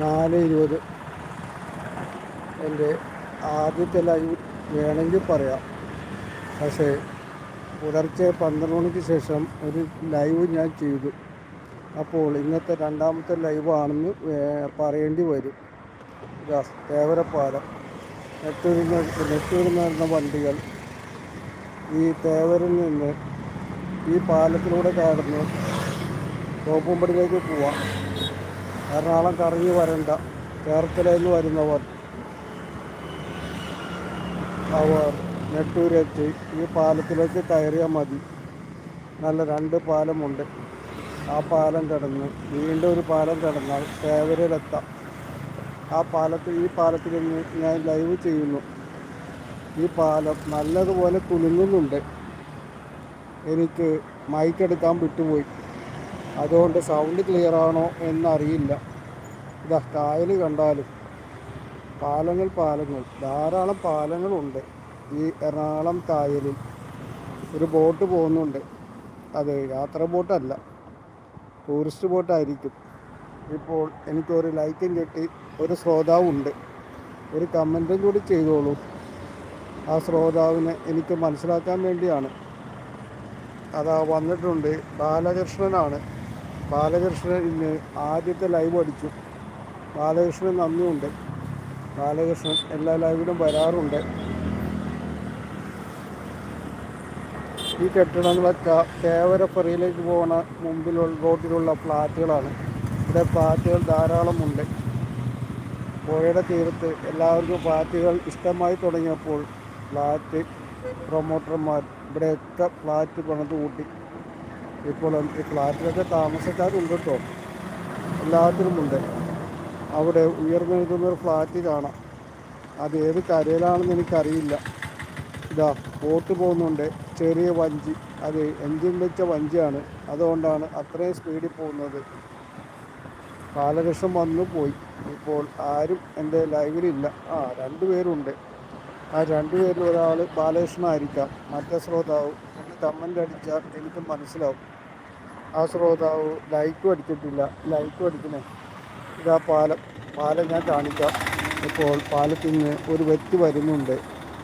നാല് ഇരുപത്. എന്റെ ആദ്യത്തെ ലൈവ് വേണമെങ്കിൽ പറയാം. പക്ഷേ പുലർച്ചെ പന്ത്രണ്ട് മണിക്ക് ശേഷം ഒരു ലൈവ് ഞാൻ ചെയ്തു. അപ്പോൾ ഇന്നത്തെ രണ്ടാമത്തെ ലൈവാണെന്ന് പറയേണ്ടി വരും. തേവരപ്പാലം. നെട്ടൂരിൽ നിന്ന് നെട്ടൂരിൽ നിന്ന് വണ്ടികൾ. ഈ തേവരിൽ നിന്ന് ഈ പാലത്തിലൂടെ കടന്ന് തോപ്പുംപടിയിലേക്ക് പോവാം. എറണാകുളം കറങ്ങി വരണ്ട. ചേർത്തലയിൽ വരുന്നവർ. അവർ നെട്ടൂരെത്തി ഈ പാലത്തിലേക്ക് കയറിയാൽ മതി. നല്ല രണ്ട് പാലമുണ്ട്. ആ പാലം കിടന്ന് വീണ്ടും ഒരു പാലം കിടന്നാൽ തേവരയിലെത്താം. ആ പാലത്തിൽ ഈ പാലത്തിൽ നിന്ന് ഞാൻ ലൈവ് ചെയ്യുന്നു. ഈ പാലം നല്ലതുപോലെ കുലുങ്ങുന്നുണ്ട്. എനിക്ക് മൈക്കെടുക്കാൻ വിട്ടുപോയി. അതുകൊണ്ട് സൗണ്ട് ക്ലിയർ ആണോ എന്നറിയില്ല. ഇതാ കായൽ കണ്ടാലും പാലങ്ങൾ പാലങ്ങൾ ധാരാളം പാലങ്ങളുണ്ട് ഈ എറണാകുളം കായലിൽ. ഒരു ബോട്ട് പോകുന്നുണ്ട്. അത് യാത്ര ബോട്ടല്ല ടൂറിസ്റ്റ് ബോട്ടായിരിക്കും ഇപ്പോൾ എനിക്കൊരു ലൈക്കും കിട്ടി ഒരു ശ്രോതാവുണ്ട് ഒരു കമന്റും കൂടി ചെയ്തോളൂ. ആ ശ്രോതാവിനെ എനിക്ക് മനസ്സിലാക്കാൻ വേണ്ടിയാണ്. അതാ വന്നിട്ടുണ്ട് ബാലകൃഷ്ണനാണ്. ബാലകൃഷ്ണൻ ഇന്ന് ആദ്യത്തെ ലൈവ് അടിച്ചു. ബാലകൃഷ്ണൻ നന്ദിയുണ്ട് ബാലകൃഷ്ണൻ എല്ലാ ലൈവിലും വരാറുണ്ട്. ഈ കെട്ടിടങ്ങളൊക്കെ കേവരപ്പുറയിലേക്ക് പോകുന്ന മുമ്പിലുള്ള റോഡിലുള്ള ഫ്ലാറ്റുകളാണ്. ഇവിടെ ഫ്ലാറ്റുകൾ ധാരാളമുണ്ട് പുഴയുടെ തീരത്ത് എല്ലാവർക്കും ഫ്ലാറ്റുകൾ ഇഷ്ടമായി തുടങ്ങിയപ്പോൾ ഫ്ലാറ്റ് പ്രൊമോട്ടർമാർ ഇവിടെയൊക്കെ ഫ്ലാറ്റ് പണിത് കൂട്ടി. ഇപ്പോൾ ഈ ഫ്ലാറ്റിലൊക്കെ താമസക്കാരുണ്ട് കേട്ടോ. എല്ലാത്തിനുമുണ്ട് അവിടെ ഉയർന്നു നിൽക്കുന്നൊരു ഫ്ലാറ്റ് കാണാം. അത് ഏത് കരയിലാണെന്ന് എനിക്കറിയില്ല. ഇതാ ബോട്ട് പോകുന്നുണ്ട്. ചെറിയ വഞ്ചി. അത് എൻജിൻ വെച്ച വഞ്ചിയാണ്. അതുകൊണ്ടാണ് അത്രയും സ്പീഡിൽ പോകുന്നത്. കാലകഷം വന്നു പോയി. ഇപ്പോൾ ആരും എന്റെ ലൈവിലില്ല. ആ രണ്ടുപേരുണ്ട് ആ രണ്ടുപേരിൽ ഒരാൾ ബാലകൃഷ്ണനായിരിക്കാം. മറ്റേ ശ്രോതാവ്. കമന്റ് അടിച്ചാൽ എനിക്ക് മനസ്സിലാവും. ആ ശ്രോതാവ് ലൈക്കും അടിച്ചിട്ടില്ല. ലൈക്കും അടിക്കണേ. ഇതാ പാലം. പാലം ഞാൻ കാണിക്കാം. ഇപ്പോൾ പാലത്തിൽ നിന്ന് ഒരു വ്യക്തി വരുന്നുണ്ട്.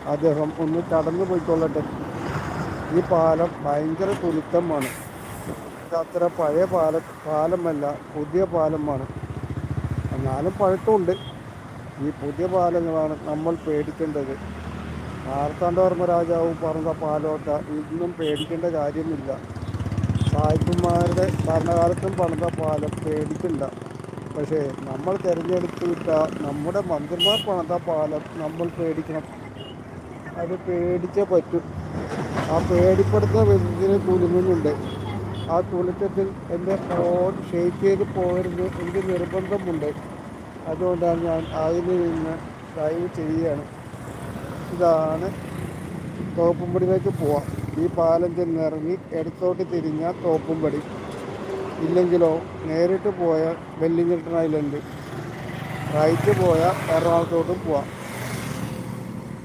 അദ്ദേഹം ഒന്ന് കടന്നു പോയിക്കൊള്ളട്ടെ. ഈ പാലം ഭയങ്കര തുരുത്തമാണ്. ഇത് അത്ര പഴയ പാല പാലമല്ല പുതിയ പാലമാണ്. എന്നാലും പഴക്കമുണ്ട്. ഈ പുതിയ പാലങ്ങളാണ് നമ്മൾ പേടിക്കേണ്ടത്. മാർത്താണ്ഡവർമ്മ രാജാവ് പറഞ്ഞ പാലമൊക്കെ ഇന്നും പേടിക്കേണ്ട കാര്യമില്ല സായിപ്പന്മാരുടെ ഭരണകാലത്തും പണിത പാലം പേടിക്കണ്ട. പക്ഷേ നമ്മൾ തിരഞ്ഞെടുത്ത് വിട്ട നമ്മുടെ മന്ത്രിമാർ പണിത പാലം നമ്മൾ പേടിക്കണം. അത് പേടിച്ചേ പറ്റും. ആ പേടിപ്പെടുത്തുന്ന വിധത്തിന് കുലുങ്ങുന്നുണ്ട്. ആ കുലുക്കത്തിൽ എന്റെ ഫോൺ ഷെയ്ക്ക് ചെയ്ത് പോകരുത് എനിക്ക് നിർബന്ധമുണ്ട്. അതുകൊണ്ടാണ് ഞാൻ അതിൽ നിന്ന് ഡ്രൈവ് ചെയ്യുകയാണ്. ഇതാണ്. തോപ്പുംപടിയിലേക്ക് പോവാം. ഈ പാലം ചെന്നിറങ്ങി ഇടത്തോട്ട് തിരിഞ്ഞാൽ തോപ്പുംപടി. ഇല്ലെങ്കിലോ നേരിട്ട് പോയ വെല്ലിംഗ്ടൺ ഐലൻഡ്. റൈറ്റ് പോയാൽ എറണാകുളത്തോട്ടും പോവാം.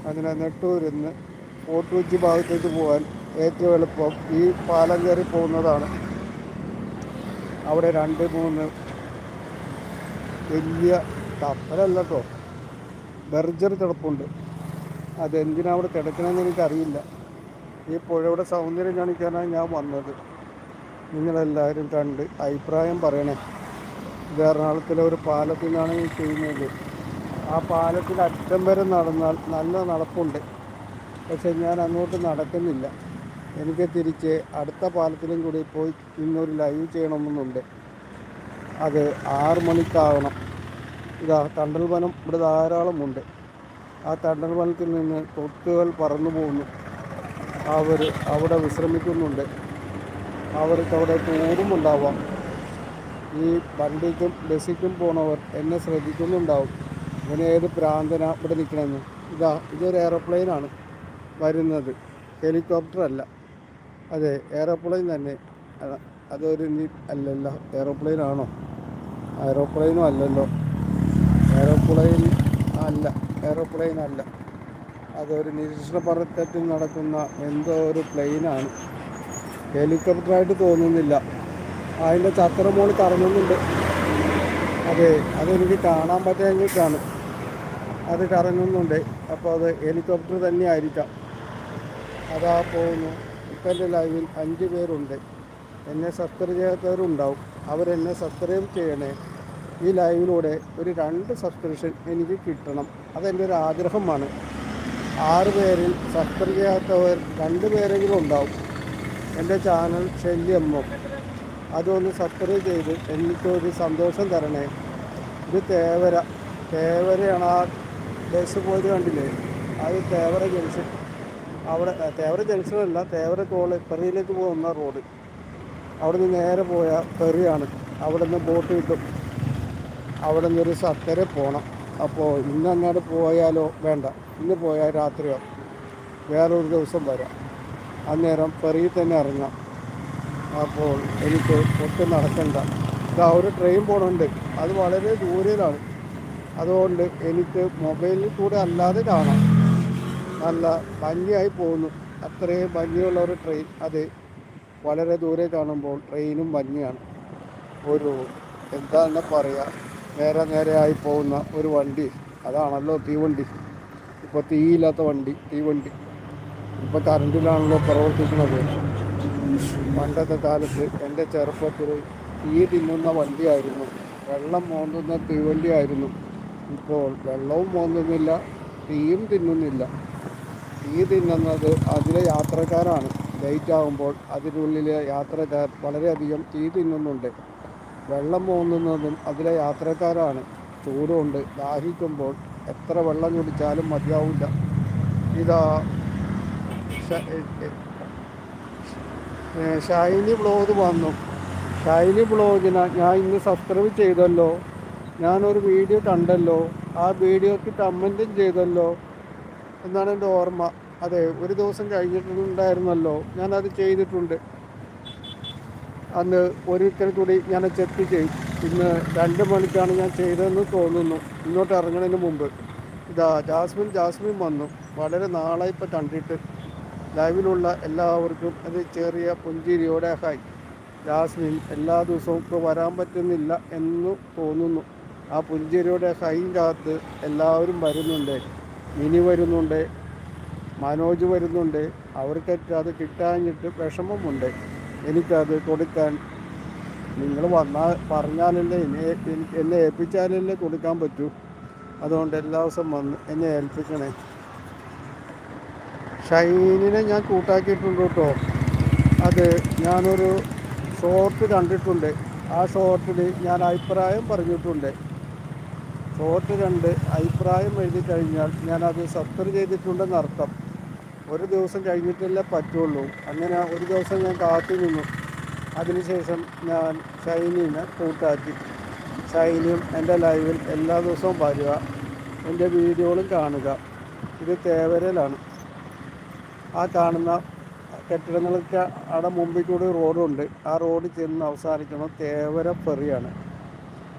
അങ്ങനെ നെട്ടൂരിൽ ഫോർട്ട് കൊച്ചി ഭാഗത്തേക്ക് പോകാൻ ഏറ്റവും എളുപ്പം ഈ പാലം കയറി പോകുന്നതാണ്. അവിടെ രണ്ട് മൂന്ന് വലിയ കപ്പലല്ല കേട്ടോ ബർജർ കിടപ്പുണ്ട് അതെന്തിനാ അവിടെ കിടക്കണമെന്ന് എനിക്കറിയില്ല. ഈ പുഴയുടെ സൗന്ദര്യം കാണിക്കാനാണ് ഞാൻ വന്നത്. നിങ്ങളെല്ലാവരും കണ്ട് അഭിപ്രായം പറയണേ. ഇത് എറണാകുളത്തിലെ ഒരു പാലത്തിൽ നിന്നാണ് ഈ ചെയ്യുന്നത്. ആ പാലത്തിൽ അറ്റം വരെ നടന്നാൽ നല്ല നടപ്പുണ്ട്. പക്ഷെ ഞാൻ അങ്ങോട്ട് നടക്കുന്നില്ല. എനിക്ക് തിരിച്ച് അടുത്ത പാലത്തിലും കൂടി പോയി ഇന്നൊരു ലൈവ് ചെയ്യണമെന്നുണ്ട്. അത് ആറ് മണിക്കാവണം. ഇതാ തണ്ടൽ വനം ഇവിടെ ധാരാളമുണ്ട്. ആ തണ്ടൽ വനത്തിൽ നിന്ന് തൊട്ടുകൾ പറന്നു പോകുന്നു. അവർ അവിടെ വിശ്രമിക്കുന്നുണ്ട്. അവർക്ക് അവിടെ ടൂറും ഉണ്ടാവാം. ഈ വണ്ടിക്കും ബസ്സിക്കും പോണവർ എന്നെ ശ്രദ്ധിക്കുന്നുണ്ടാവും. ഇവന് ഏത് പ്രാന്തന ഇവിടെ നിൽക്കണമെന്ന് ഇതാ ഇതൊരു എയറോപ്ലെയിനാണ് വരുന്നത്. ഹെലികോപ്റ്റർ അല്ല. അതെ എയറോപ്ലെയിൻ തന്നെ. അതൊരു അല്ലല്ല ഏറോപ്ലെയിൻ ആണോ? എയറോപ്ലെയിനും അല്ലല്ലോ. എയറോപ്ലെയിൻ അല്ല. എയറോപ്ലെയിൻ അല്ല. അതൊരു നിരീക്ഷണ പറത്തത്തിൽ നടക്കുന്ന എന്തോ ഒരു പ്ലെയിനാണ് ഹെലികോപ്റ്ററായിട്ട് തോന്നുന്നില്ല. അതിന്റെ ചത്രമോൾ കറങ്ങുന്നുണ്ട്. അതെ അതെനിക്ക് കാണാൻ പറ്റുമെങ്കിൽ കാണും അത് കറങ്ങുന്നുണ്ട്. അപ്പോൾ അത് ഹെലികോപ്റ്റർ തന്നെ ആയിരിക്കാം അതാ പോകുന്നു. ഇപ്പം എന്റെ ലൈവിൽ അഞ്ച് പേരുണ്ട്. എന്നെ സബ്സ്ക്രൈബ് ചെയ്യാത്തവരുണ്ടാവും. അവരെന്നെ സബ്സ്ക്രൈബ് ചെയ്യണേ. ഈ ലൈവിലൂടെ ഒരു രണ്ട് സബ്സ്ക്രിപ്ഷൻ എനിക്ക് കിട്ടണം. അതെന്റെ ഒരു ആഗ്രഹമാണ്. ആറ് പേരിൽ സബ്സ്ക്രൈബ് ചെയ്യാത്തവർ രണ്ട് പേരെങ്കിലും ഉണ്ടാവും. എന്റെ ചാനൽ ശല്യമ്മ. അതൊന്ന് സബ്സ്ക്രൈബ് ചെയ്ത് എനിക്കൊരു സന്തോഷം തരണേ. ഇത് തേവര. തേവരയാണ് ആ ബസ് പോയത് കണ്ടില്ലേ? അത് തേവര ജംഗ്ഷൻ. അവിടെ തേവര ജംഗ്ഷനല്ല തേവര കോൾ പെറിയിലേക്ക് പോകുന്ന റോഡ്. അവിടെ നിന്ന് നേരെ പോയ പെറിയാണ് അവിടെ നിന്ന് ബോട്ട് കിട്ടും. അവിടെ നിന്നൊരു സത്തരെ പോകണം അപ്പോൾ ഇന്ന് അങ്ങോട്ട് പോയാലോ വേണ്ട. ഇന്ന് പോയാൽ രാത്രിയോ. വേറൊരു ദിവസം വരാം. അന്നേരം പെറിയിൽ തന്നെ ഇറങ്ങാം. അപ്പോൾ എനിക്ക് ഒട്ടും നടക്കണ്ട. ഇതാ ഒരു ട്രെയിൻ പോകണുണ്ട് അത് വളരെ ദൂരയിലാണ് അതുകൊണ്ട് എനിക്ക് മൊബൈലിൽ കൂടെ അല്ലാതെ കാണാം. നല്ല ഭംഗിയായി പോകുന്നു. അത്രയും ഭംഗിയുള്ള ഒരു ട്രെയിൻ അത് വളരെ ദൂരെ കാണുമ്പോൾ ട്രെയിനും ഭംഗിയാണ്. ഒരു എന്താണ് പറയുക നേരെ നേരെയായി പോകുന്ന ഒരു വണ്ടി. അതാണല്ലോ തീവണ്ടി. ഇപ്പോൾ തീയില്ലാത്ത വണ്ടി തീവണ്ടി. ഇപ്പോൾ കറണ്ടിലാണല്ലോ പ്രവർത്തിക്കുന്നത്. പണ്ടത്തെ കാലത്ത് എന്റെ ചെറുപ്പത്തിൽ തീ തിന്നുന്ന വണ്ടിയായിരുന്നു. വെള്ളം മോന്തുന്ന തീവണ്ടിയായിരുന്നു. ഇപ്പോൾ വെള്ളവും മോന്തുന്നില്ല തീയും തിന്നുന്നില്ല. തീ തിന്നുന്നത് അതിലെ യാത്രക്കാരാണ്. ലൈറ്റ് ആകുമ്പോൾ അതിനുള്ളിലെ യാത്രക്കാർ വളരെയധികം തീ തിന്നുന്നുണ്ട്. വെള്ളം പോകുന്നതും അതിലെ യാത്രക്കാരാണ്. ചൂടുകൊണ്ട് ദാഹിക്കുമ്പോൾ എത്ര വെള്ളം കുടിച്ചാലും മതിയാവില്ല ഇതാ ഷൈനി ബ്ലോഗ് വന്നു. ഷൈനി ബ്ലോഗിന് ഞാൻ ഇന്ന് സബ്സ്ക്രൈബ് ചെയ്തല്ലോ. ഞാനൊരു വീഡിയോ കണ്ടല്ലോ. ആ വീഡിയോക്ക് കമന്റും ചെയ്തല്ലോ. എന്നാണ് എന്റെ ഓർമ്മ. അതെ ഒരു ദിവസം കഴിഞ്ഞിട്ടുണ്ടായിരുന്നല്ലോ. ഞാനത് ചെയ്തിട്ടുണ്ട്. അന്ന് ഒരിക്കൽ കൂടി ഞാൻ ചെക്ക് ചെയ്യും ഇന്ന് രണ്ട് മണിക്കാണ് ഞാൻ ചെയ്തതെന്ന് തോന്നുന്നു. ഇങ്ങോട്ട് ഇറങ്ങുന്നതിന് മുമ്പ്. ഇതാ ജാസ്മിൻ ജാസ്മിൻ വന്നു. വളരെ നാളായി ഇപ്പം കണ്ടിട്ട്. ലൈവിലുള്ള എല്ലാവർക്കും അത് ചെറിയ പുഞ്ചിരിയോടെ ഹായ് ജാസ്മിൻ എല്ലാ ദിവസവും ഇപ്പോൾ വരാൻ പറ്റുന്നില്ല എന്ന് തോന്നുന്നു. ആ പുഞ്ചിരിയുടെ ഹൈയും കാത്ത് എല്ലാവരും വരുന്നുണ്ട്. മിനി വരുന്നുണ്ട്. മനോജ് വരുന്നുണ്ട്. അവർക്കൊക്കെ അത് കിട്ടാഞ്ഞിട്ട് വിഷമമുണ്ട്. എനിക്കത് കൊടുക്കാൻ നിങ്ങൾ വന്നാൽ പറഞ്ഞാലല്ലേ എന്നെ എന്നെ ഏൽപ്പിച്ചാലല്ലേ കൊടുക്കാൻ പറ്റൂ. അതുകൊണ്ട് എല്ലാ ദിവസം വന്ന് എന്നെ ഏൽപ്പിക്കണേ. ഷൈനിനെ ഞാൻ കൂട്ടാക്കിയിട്ടുണ്ട് കേട്ടോ. അത് ഞാനൊരു ഷോർട്ട് കണ്ടിട്ടുണ്ട്. ആ ഷോർട്ടിൽ ഞാൻ അഭിപ്രായം പറഞ്ഞിട്ടുണ്ട്. ഷോർട്ട് കണ്ട് അഭിപ്രായം എഴുതി കഴിഞ്ഞാൽ ഞാനത് സബ്സ്ക്രൈബ് ചെയ്തിട്ടുണ്ടെന്ന് അർത്ഥം ഒരു ദിവസം കഴിഞ്ഞിട്ടല്ലേ പറ്റുള്ളൂ. അങ്ങനെ ഒരു ദിവസം ഞാൻ കാത്തു നിന്നു. അതിനുശേഷം ഞാൻ ഷൈനീനെ കൂട്ടാക്കി. ഷൈനിയും എന്റെ ലൈവിൽ എല്ലാ ദിവസവും വരിക. എന്റെ വീഡിയോകളും കാണുക. ഇത് തേവരയിലാണ് ആ കാണുന്ന കെട്ടിടങ്ങൾക്ക് അവിടെ മുമ്പിൽ കൂടി റോഡുണ്ട്. ആ റോഡ് ചെന്ന് അവസാനിക്കുന്നത് തേവര ഫെറിയാണ്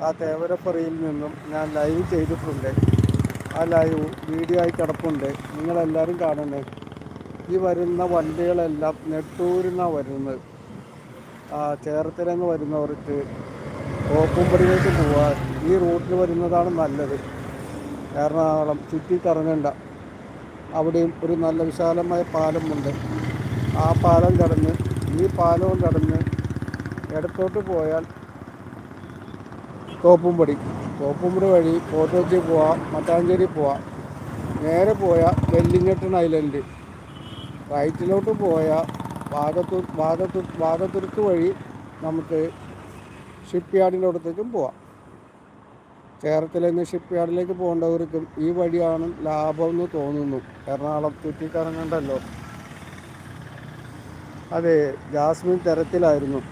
ആ തേവര ഫെറിയിൽ നിന്നും ഞാൻ ലൈവ് ചെയ്തിട്ടുണ്ട്. ആ ലൈവ് വീഡിയോ ആയി കിടപ്പുണ്ട്. നിങ്ങളെല്ലാവരും കാണണേ. ഈ വരുന്ന വണ്ടികളെല്ലാം നെട്ടൂരിൽ നിന്നാണ് വരുന്നത്. ആ ചേർത്തലങ്ങ് വരുന്നവർക്ക് ഓപ്പുംപടിയിലേക്ക് പോകാൻ ഈ റൂട്ടിൽ വരുന്നതാണ് നല്ലത്. എറണാകുളം ചുറ്റി കറങ്ങണ്ട. അവിടെയും ഒരു നല്ല വിശാലമായ പാലമുണ്ട്. ആ പാലം കടന്ന് ഈ പാലവും കടന്ന് ഇടത്തോട്ട് പോയാൽ തോപ്പുംപടി. തോപ്പുംപടി വഴി ഫോർട്ടോച്ചി പോവാം മട്ടാഞ്ചേരി പോവാം. നേരെ പോയാൽ വെല്ലിങ്ങട്ടൺ ഐലൻഡ്. റൈറ്റിലോട്ട് പോയ വാദത്തു വാദത്തു വാഗത്തുരുത്ത് വഴി നമുക്ക് ഷിപ്പ് യാർഡിന്റെ അടുത്തേക്കും പോവാം. കേരളത്തിൽ നിന്ന് ഷിപ്പ് യാർഡിലേക്ക് പോകേണ്ടവർക്കും ഈ വഴിയാണ് ലാഭം എന്ന് തോന്നുന്നു. എറണാകുളം ചുറ്റിക്കറങ്ങണ്ടല്ലോ. അതെ ജാസ്മിൻ തിരത്തിലായിരുന്നു.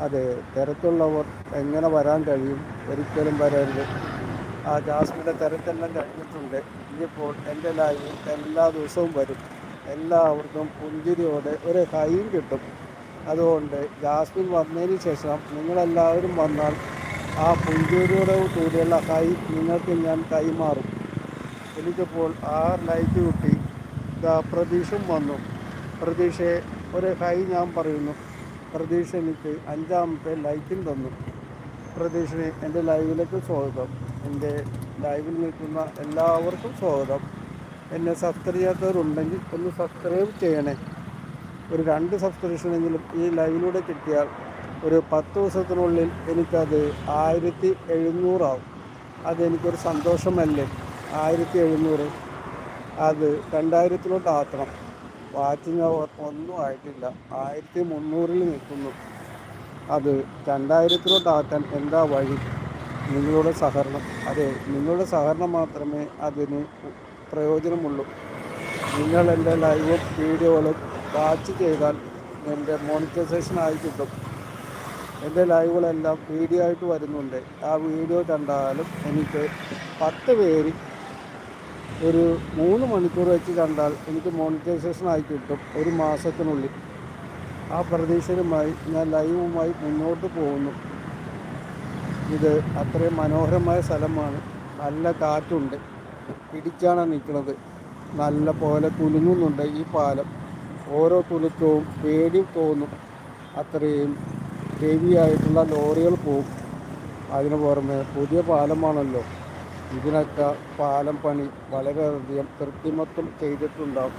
അതെ തിരക്കുള്ളവർ എങ്ങനെ വരാൻ കഴിയും? ഒരിക്കലും വരരുത്. ആ ജാസ്മിന്റെ തിരക്കെല്ലാം കഴിഞ്ഞിട്ടുണ്ട്. ഇനിയിപ്പോൾ എന്റെ ലൈവ് എല്ലാ ദിവസവും വരും. എല്ലാവർക്കും പുഞ്ചിരിയോടെ ഒരു ഹൈയും കിട്ടും. അതുകൊണ്ട് ജാസ്മിൻ വന്നതിന് ശേഷം നിങ്ങളെല്ലാവരും വന്നാൽ ആ പുഞ്ചിരിയോടെ കൂടിയുള്ള ഹൈ നിങ്ങൾക്ക് ഞാൻ കൈമാറും. എനിക്കിപ്പോൾ ആ ലൈറ്റ് കിട്ടി. പ്രതീക്ഷും വന്നു. പ്രതീക്ഷയെ ഒരു ഹൈ ഞാൻ പറയുന്നു. പ്രതീക്ഷ എനിക്ക് അഞ്ചാമത്തെ ലൈക്കും തന്നു. പ്രതീക്ഷനെ എന്റെ ലൈവിലേക്ക് സ്വാഗതം. എന്റെ ലൈവിൽ നിൽക്കുന്ന എല്ലാവർക്കും സ്വാഗതം. എന്നെ സബ്സ്ക്രൈബ് ചെയ്യാത്തവരുണ്ടെങ്കിൽ ഒന്ന് സബ്സ്ക്രൈബ് ചെയ്യണേ. ഒരു രണ്ട് സബ്സ്ക്രിപ്ഷനെങ്കിലും ഈ ലൈവിലൂടെ കിട്ടിയാൽ ഒരു പത്ത് ദിവസത്തിനുള്ളിൽ എനിക്കത് ആയിരത്തി എഴുന്നൂറാവും. അതെനിക്കൊരു സന്തോഷമല്ലേ? ആയിരത്തി എഴുന്നൂറ്. അത് രണ്ടായിരത്തിലോട്ട് ആക്കണം. വാച്ചിങ് അവർ ഒന്നും ആയിട്ടില്ല. ആയിരത്തി മുന്നൂറിൽ നിൽക്കുന്നു. അത് രണ്ടായിരത്തിലോട്ട് ആക്കാൻ എന്താ വഴി? നിങ്ങളുടെ സഹകരണം. അതെ നിങ്ങളുടെ സഹകരണം മാത്രമേ അതിന് പ്രയോജനമുള്ളൂ. നിങ്ങൾ എന്റെ ലൈവും വീഡിയോകളും വാച്ച് ചെയ്താൽ എന്റെ മോണിറ്റൈസേഷൻ ആയി കിട്ടും. എന്റെ ലൈവുകളെല്ലാം വീഡിയോ ആയിട്ട് വരുന്നുണ്ട്. ആ വീഡിയോ കണ്ടാലും എനിക്ക് പത്ത് പേര് ഒരു മൂന്ന് മണിക്കൂർ വെച്ച് കണ്ടാൽ എനിക്ക് മോണിറ്റൈസേഷൻ ആയി കിട്ടും ഒരു മാസത്തിനുള്ളിൽ. ആ പ്രതീക്ഷയുമായി ഞാൻ ലൈവുമായി മുന്നോട്ട് പോകുന്നു. ഇത് അത്രയും മനോഹരമായ സ്ഥലമാണ്. നല്ല കാറ്റുണ്ട്. പിടിച്ചാണ് നിൽക്കുന്നത്. നല്ല പോലെ കുലുങ്ങുന്നുണ്ട് ഈ പാലം. ഓരോ കുലുക്കവും പേടി തോന്നും. അത്രയും ഹെവിയായിട്ടുള്ള ലോറികൾ പോകും അതിന് പുറമെ പുതിയ പാലമാണല്ലോ. ഇതിനൊക്കെ പാലം പണി വളരെയധികം കൃത്രിമത്വം ചെയ്തിട്ടുണ്ടാവും.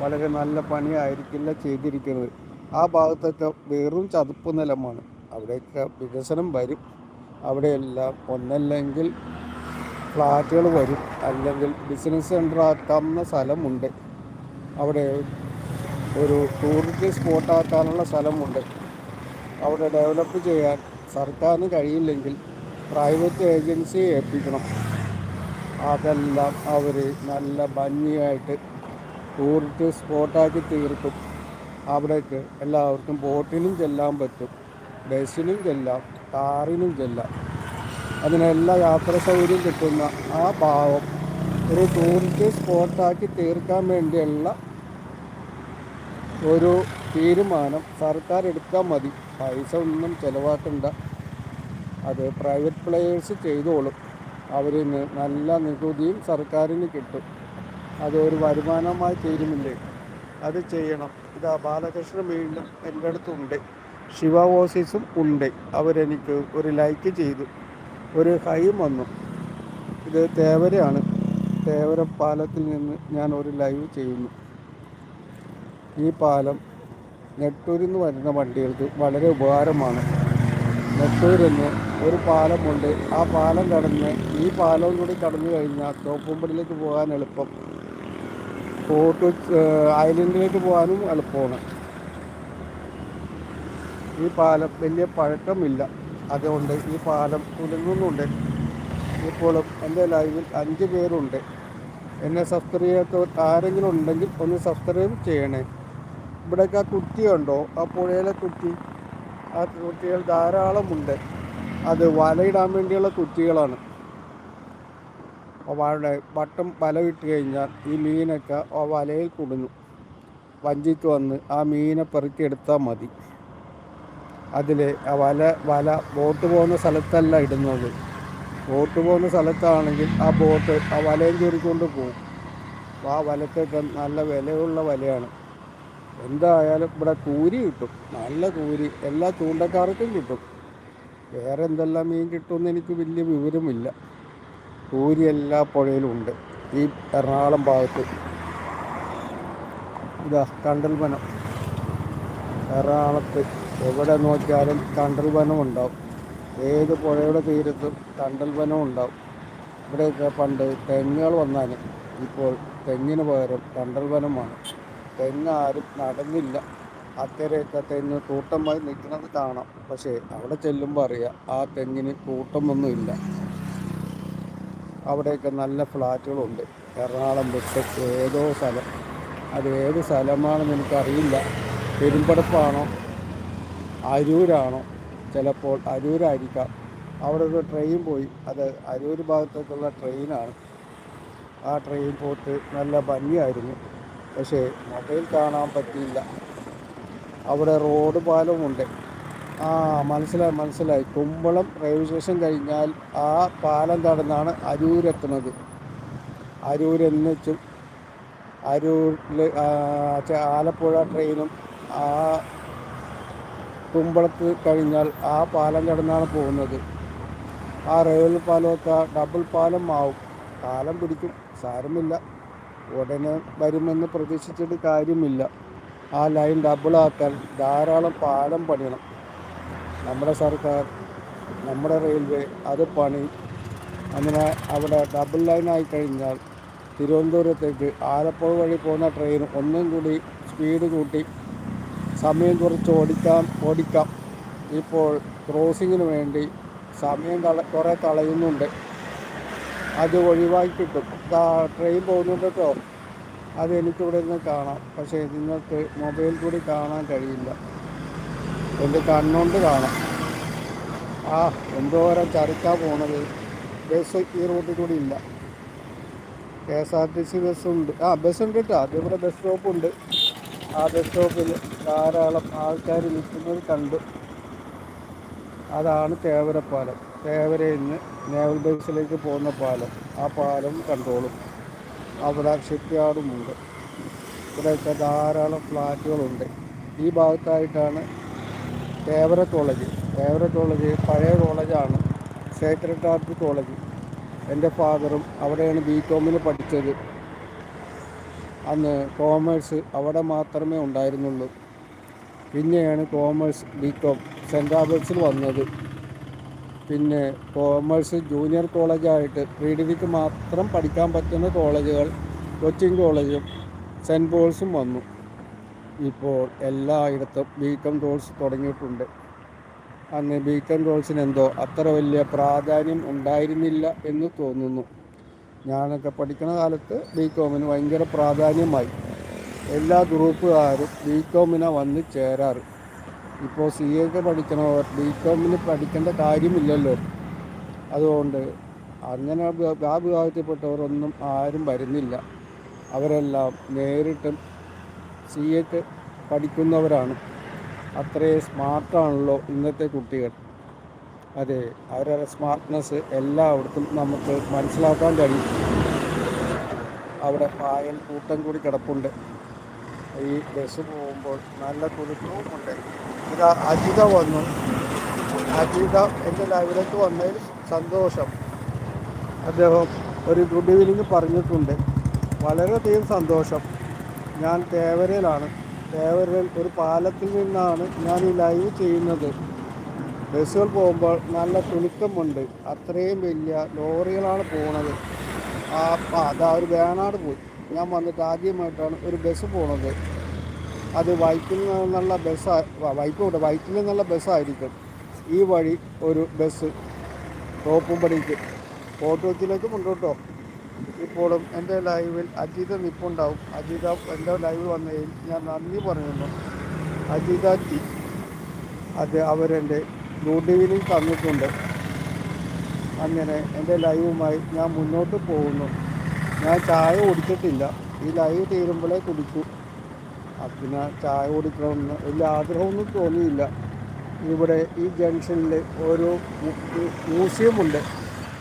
വളരെ നല്ല പണിയായിരിക്കില്ല ചെയ്തിരിക്കുന്നത്. ആ ഭാഗത്തൊക്കെ വെറും ചതുപ്പ് നിലമാണ്. അവിടെയൊക്കെ വികസനം വരും. അവിടെയെല്ലാം ഒന്നല്ലെങ്കിൽ ഫ്ലാറ്റുകൾ വരും. അല്ലെങ്കിൽ ബിസിനസ് സെന്റർ ആക്കാവുന്ന സ്ഥലമുണ്ട്. അവിടെ ഒരു ടൂറിസ്റ്റ് സ്പോട്ടാക്കാനുള്ള സ്ഥലമുണ്ട്. അവിടെ ഡെവലപ്പ് ചെയ്യാൻ സർക്കാരിന് കഴിയില്ലെങ്കിൽ പ്രൈവറ്റ് ഏജൻസിയെ ഏൽപ്പിക്കണം. അതെല്ലാം അവർ നല്ല ഭംഗിയായിട്ട് ടൂറിസ്റ്റ് സ്പോട്ടാക്കി തീർക്കും. അവിടേക്ക് എല്ലാവർക്കും ബോട്ടിനും ചെല്ലാൻ പറ്റും. ബസ്സിനും ചെല്ലാം കാറിനും ചെല്ലാം. അതിനെല്ലാം യാത്രാ സൗകര്യം കിട്ടുന്ന ആ ഭാവം ഒരു ടൂറിസ്റ്റ് സ്പോട്ടാക്കി തീർക്കാൻ വേണ്ടിയുള്ള ഒരു തീരുമാനം സർക്കാർ എടുത്താൽ മതി. പൈസ ഒന്നും ചിലവാക്കണ്ട. അത് പ്രൈവറ്റ് പ്ലെയേഴ്സ് ചെയ്തോളും. അവരിന് നല്ല നികുതിയും സർക്കാരിന് കിട്ടും. അത് ഒരു വരുമാനമായി തീരുമില്ലേ? അത് ചെയ്യണം. ഇതാ ബാലകൃഷ്ണൻ വീണ്ടും എന്റെ അടുത്തുണ്ട്. ശിവ ഓസീസും ഉണ്ട്. അവരെനിക്ക് ഒരു ലൈക്ക് ചെയ്തു. ഒരു ഹൈം വന്നു. ഇത് തേവരയാണ്. തേവര പാലത്തിൽ നിന്ന് ഞാൻ ഒരു ലൈവ് ചെയ്യുന്നു. ഈ പാലം നെട്ടൂരിൽ നിന്ന് വരുന്ന വണ്ടികൾക്ക് വളരെ ഉപകാരമാണ്. നെട്ടൂരിൽ നിന്ന് ഒരു പാലമുണ്ട്. ആ പാലം കടന്ന് ഈ പാലവും കൂടി കടന്നു കഴിഞ്ഞാൽ തോപ്പുംപടിയിലേക്ക് പോകാൻ എളുപ്പം. ഫോർട്ട് ഐലൻഡിലേക്ക് പോകാനും എളുപ്പമാണ്. ഈ പാലം വലിയ പഴക്കമില്ല. അതുകൊണ്ട് ഈ പാലം കുലുങ്ങുന്നുണ്ട്. ഇപ്പോഴും എന്റെ ലൈവിൽ അഞ്ച് പേരുണ്ട്. എന്നെ സബ്സ്ക്രൈബ് ആരെങ്കിലും ഉണ്ടെങ്കിൽ ഒന്ന് സബ്സ്ക്രൈബ് ചെയ്യണേ. ഇവിടെയൊക്കെ ആ കുറ്റി ഉണ്ടോ? ആ പുഴയിലെ കുറ്റി ആ കുറ്റികൾ ധാരാളമുണ്ട് അത് വലയിടാൻ വേണ്ടിയുള്ള കുറ്റികളാണ് അവിടെ വട്ടം വല ഇട്ട് കഴിഞ്ഞാൽ ഈ മീനൊക്കെ ആ വലയിൽ കുടുങ്ങും. വഞ്ചിക്ക് വന്ന് ആ മീനെ പെറുക്കിയെടുത്താൽ മതി. അതിൽ ആ വല വല ബോട്ട് പോകുന്ന സ്ഥലത്തല്ല ഇടുന്നത്. ബോട്ട് പോകുന്ന സ്ഥലത്താണെങ്കിൽ ആ ബോട്ട് ആ വലയും ചൂരിക്കൊണ്ട് പോകും. ആ വലക്കൊക്കെ നല്ല വിലയുള്ള വലയാണ്. എന്തായാലും ഇവിടെ കൂരി കിട്ടും. നല്ല കൂരി എല്ലാ ചൂണ്ടക്കാർക്കും കിട്ടും. വേറെ എന്തെല്ലാം മീൻ കിട്ടുമെന്ന് എനിക്ക് വലിയ വിവരമില്ല. കൂരി എല്ലാ പുഴയിലും ഉണ്ട്. ഈ എറണാകുളം ഭാഗത്ത്. ഇതാ കണ്ടൽമനം എറണാകുളത്ത്. എവിടെ നോക്കിയാലും കണ്ടൽവനം ഉണ്ടാവും. ഏത് പുഴയുടെ തീരത്തും കണ്ടൽവനം ഉണ്ടാവും. ഇവിടെയൊക്കെ പണ്ട് തെങ്ങുകൾ വന്നാൽ ഇപ്പോൾ തെങ്ങിന് പകരം കണ്ടൽവനമാണ് തെങ്ങ് ആരും നടന്നില്ല. അക്കരെയൊക്കെ തെങ്ങ് കൂട്ടമായി നിൽക്കുന്നത് കാണാം. പക്ഷേ അവിടെ ചെല്ലുമ്പോൾ അറിയാം ആ തെങ്ങിന് കൂട്ടമൊന്നുമില്ല. അവിടെയൊക്കെ നല്ല ഫ്ലാറ്റുകളുണ്ട്. എറണാകുളം വിട്ട് ഏതോ സ്ഥലം. അത് ഏത് സ്ഥലമാണെന്ന് എനിക്കറിയില്ല. പെരുമ്പടപ്പാണോ? അരൂരാണോ? ചിലപ്പോൾ അരൂരായിരിക്കാം. അവിടെ ഒരു ട്രെയിൻ പോയി. അത് അരൂർ ഭാഗത്തേക്കുള്ള ട്രെയിനാണ് ആ ട്രെയിൻ പോട്ട് നല്ല ഭംഗിയായിരുന്നു. പക്ഷേ മൊബൈൽ കാണാൻ പറ്റിയില്ല. അവിടെ റോഡ് പാലമുണ്ട് ആ മനസ്സിലായി മനസ്സിലായി. കുമ്പളം റെയിൽവേ സ്റ്റേഷൻ കഴിഞ്ഞാൽ ആ പാലം കടന്നാണ് അരൂരെത്തുന്നത് അരൂരെന്നുവെച്ചും അരൂരിൽ ആലപ്പുഴ ട്രെയിനും ആ കുമ്പളത്ത് കഴിഞ്ഞാൽ ആ പാലം കടന്നാണ് പോകുന്നത്. ആ റെയിൽ പാലമൊക്കെ ഡബിൾ പാലം ആവും. കാലം പിടിക്കും സാരമില്ല. ഉടനെ വരുമെന്ന് പ്രതീക്ഷിച്ചിട്ട് കാര്യമില്ല. ആ ലൈൻ ഡബിളാക്കാൻ ധാരാളം പാലം പണിയണം. നമ്മുടെ സർക്കാർ നമ്മുടെ റെയിൽവേ അത് പണി. അങ്ങനെ അവിടെ ഡബിൾ ലൈനായി കഴിഞ്ഞാൽ തിരുവനന്തപുരത്തേക്ക് ആലപ്പുഴ വഴി പോകുന്ന ട്രെയിൻ ഒന്നും കൂടി സ്പീഡ് കൂട്ടി സമയം കുറച്ച് ഓടിക്കാൻ ഓടിക്കാം. ഇപ്പോൾ ക്രോസിങ്ങിന് വേണ്ടി സമയം കള കുറേ കളയുന്നുണ്ട് അത് ഒഴിവാക്കി കിട്ടും. ട്രെയിൻ പോകുന്നുണ്ട് അത് എനിക്കിവിടെ നിന്ന് കാണാം. പക്ഷേ നിങ്ങൾക്ക് മൊബൈൽ കൂടി കാണാൻ കഴിയില്ല. എന്റെ കണ്ണുകൊണ്ട് കാണാം. ആ എന്തോരം ചരക്കാ പോണത്. ബസ് ഈ റൂട്ടിൽ കൂടി ഇല്ല. K S R T C ബസ്സുണ്ട്. ആ ബസ്സുണ്ട് കേട്ടോ അതിവിടെ ബസ് സ്റ്റോപ്പുണ്ട്. ആ ബസ് സ്റ്റോപ്പിൽ ധാരാളം ആൾക്കാർ നിൽക്കുന്നത് കണ്ടു. അതാണ് തേവരപ്പാലം തേവരയിൽ നിന്ന് നേവൽ ബേസിലേക്ക് പോകുന്ന പാലം. ആ പാലം കണ്ടോളും. അവിടെ ഷിപ്പ്യാർഡുമുണ്ട്. ഇവിടെയൊക്കെ ധാരാളം ഫ്ലാറ്റുകളുണ്ട്. ഈ ഭാഗത്തായിട്ടാണ് തേവര കോളേജ്. തേവര കോളേജ് പഴയ കോളേജാണ്. Sacred heart college. എന്റെ ഫാദറും അവിടെയാണ് ബി കോമിന് പഠിച്ചത്. അന്ന് കോമേഴ്സ് അവിടെ മാത്രമേ ഉണ്ടായിരുന്നുള്ളൂ. പിന്നെയാണ് കോമേഴ്സ് ബി കോം സെന്റ് ആൽബർട്സിൽ വന്നത്. പിന്നെ കോമേഴ്സ് ജൂനിയർ കോളേജായിട്ട് പ്രീ ഡിഗ്രിക്ക് മാത്രം പഠിക്കാൻ പറ്റുന്ന കോളേജുകൾ കൊച്ചിൻ കോളേജും സെന്റ് പോൾസും വന്നു. ഇപ്പോൾ എല്ലായിടത്തും ബി കോം കോഴ്സ് തുടങ്ങിയിട്ടുണ്ട്. അന്ന് ബി കോം കോഴ്സിന് എന്തോ അത്ര വലിയ പ്രാധാന്യം ഉണ്ടായിരുന്നില്ല എന്ന് തോന്നുന്നു. ഞാനൊക്കെ പഠിക്കുന്ന കാലത്ത് ബി കോമിന് ഭയങ്കര പ്രാധാന്യമായി. എല്ലാ ഗ്രൂപ്പുകാരും ബി കോമിനെ വന്ന് ചേരാറ്. ഇപ്പോൾ സി എക്ക് പഠിക്കണവർ ബി കോമിന് പഠിക്കേണ്ട കാര്യമില്ലല്ലോ. അതുകൊണ്ട് അങ്ങനെ ആ വിഭാഗത്തിൽപ്പെട്ടവരൊന്നും ആരും വരുന്നില്ല. അവരെല്ലാം നേരിട്ടും സി എക്ക് പഠിക്കുന്നവരാണ്. അത്രയും സ്മാർട്ടാണല്ലോ ഇന്നത്തെ കുട്ടികൾ. അതെ അവരുടെ സ്മാർട്ട്നെസ് എല്ലായിടത്തും നമുക്ക് മനസ്സിലാക്കാൻ കഴിയും. അവിടെ പായൽ കൂട്ടം കൂടി കിടപ്പുണ്ട്. ഈ ബസ് പോകുമ്പോൾ നല്ല കുലുക്കവുമുണ്ട് ഇതാ അജിത വന്നു. അജിത എന്റെ ലൈവിലേക്ക് വന്നതിൽ സന്തോഷം. അദ്ദേഹം ഒരു ഗുഡ് ഈവനിങ് പറഞ്ഞിട്ടുണ്ട്. വളരെയധികം സന്തോഷം. ഞാൻ തേവരയിലാണ്. തേവരയിൽ ഒരു പാലത്തിൽ നിന്നാണ് ഞാൻ ഈ ലൈവ് ചെയ്യുന്നത്. ബസ്സുകൾ പോകുമ്പോൾ നല്ല തുണിക്കമുണ്ട്. അത്രയും വലിയ ലോറികളാണ് പോകുന്നത് ആ അതാ ഒരു വേണാട് പോയി. ഞാൻ വന്നിട്ട് ആദ്യമായിട്ടാണ് ഒരു ബസ് പോണത്. അത് വൈക്കിൽ നിന്നുള്ള ബസ് വൈക്കോട്ട് വൈക്കിൽ നിന്നുള്ള ബസ്സായിരിക്കും. ഈ വഴി ഒരു ബസ് തോപ്പുംപടിക്ക് ഫോട്ടോത്തിലേക്കും ഉണ്ട് കേട്ടോ ഇപ്പോഴും എന്റെ ലൈവിൽ അജിത നിപ്പുണ്ടാവും. അജിത എന്റെ ലൈവ് വന്നതിൽ ഞാൻ നന്ദി പറയുന്നു. അജിത ജി അത് അവരെന്റെ ഗുഡ് ഈവനിങ് തന്നിട്ടുണ്ട്. അങ്ങനെ എന്റെ ലൈവുമായി ഞാൻ മുന്നോട്ട് പോകുന്നു. ഞാൻ ചായ കുടിച്ചിട്ടില്ല. ഈ ലൈവ് തീരുമ്പോഴേ കുടിച്ചു പിന്നെ ചായ കുടിക്കണമെന്ന് വലിയ ആഗ്രഹമൊന്നും തോന്നിയില്ല. ഇവിടെ ഈ ജംഗ്ഷനിൽ ഒരു മ്യൂസിയമുണ്ട്.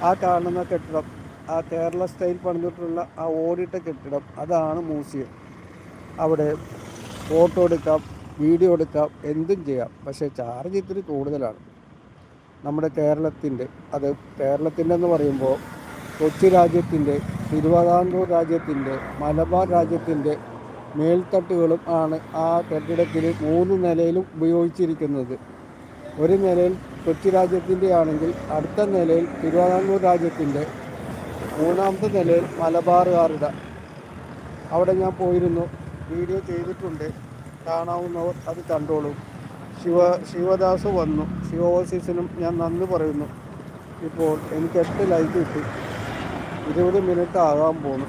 ആ കാണുന്ന കെട്ടിടം ആ കേരള സ്റ്റൈൽ പണിതിട്ടുള്ള ആ ഓടിട്ട കെട്ടിടം അതാണ് മ്യൂസിയം. അവിടെ ഫോട്ടോ എടുക്കാം വീഡിയോ എടുക്കാം എന്തും ചെയ്യാം. പക്ഷേ ചാർജ് ഇത്തിരി കൂടുതലാണ്. നമ്മുടെ കേരളത്തിന്റെ അത് കേരളത്തിന്റെ എന്ന് പറയുമ്പോൾ കൊച്ചി രാജ്യത്തിന്റെ തിരുവിതാംകൂർ രാജ്യത്തിന്റെ മലബാർ രാജ്യത്തിന്റെ മേൽത്തട്ടുകളും ആണ് ആ കെട്ടിടത്തിൽ മൂന്ന് നിലയിലും ഉപയോഗിച്ചിരിക്കുന്നത്. ഒരു നിലയിൽ കൊച്ചി രാജ്യത്തിന്റെ ആണെങ്കിൽ അടുത്ത നിലയിൽ തിരുവിതാംകൂർ രാജ്യത്തിന്റെ മൂന്നാമത്തെ നിലയിൽ മലബാറുകാരുടെ. അവിടെ ഞാൻ പോയിരുന്നു. വീഡിയോ ചെയ്തിട്ടുണ്ട്. കാണാവുന്നവർ അത് കണ്ടോളൂ. ശിവ ശിവദാസ് വന്നു. ശിവ ശിവോസിസിനും ഞാൻ നന്ദി പറയുന്നു. ഇപ്പോൾ എനിക്ക് എട്ട് ലൈക്ക് കിട്ടി. ഇരുപത് മിനിറ്റ് ആകാൻ പോന്നു.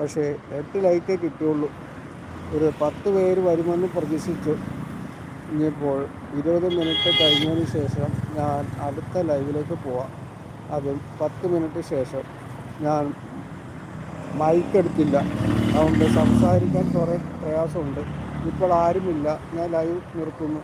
പക്ഷേ എട്ട് ലൈക്കേ കിട്ടിയുള്ളൂ. ഒരു പത്ത് പേര് വരുമെന്ന് പ്രതീക്ഷിച്ചു. ഇനിയിപ്പോൾ ഇരുപത് മിനിറ്റ് കഴിഞ്ഞതിന് ശേഷം ഞാൻ അടുത്ത ലൈവിലേക്ക് പോവാം. അതും പത്ത് മിനിറ്റ് ശേഷം. ഞാൻ മൈക്ക് എടുത്തില്ല. അതുകൊണ്ട് സംസാരിക്കാൻ കുറേ പ്രയാസമുണ്ട്. ഇപ്പോൾ ആരുമില്ല ഞാൻ ലൈവ് നിർത്തുന്നു.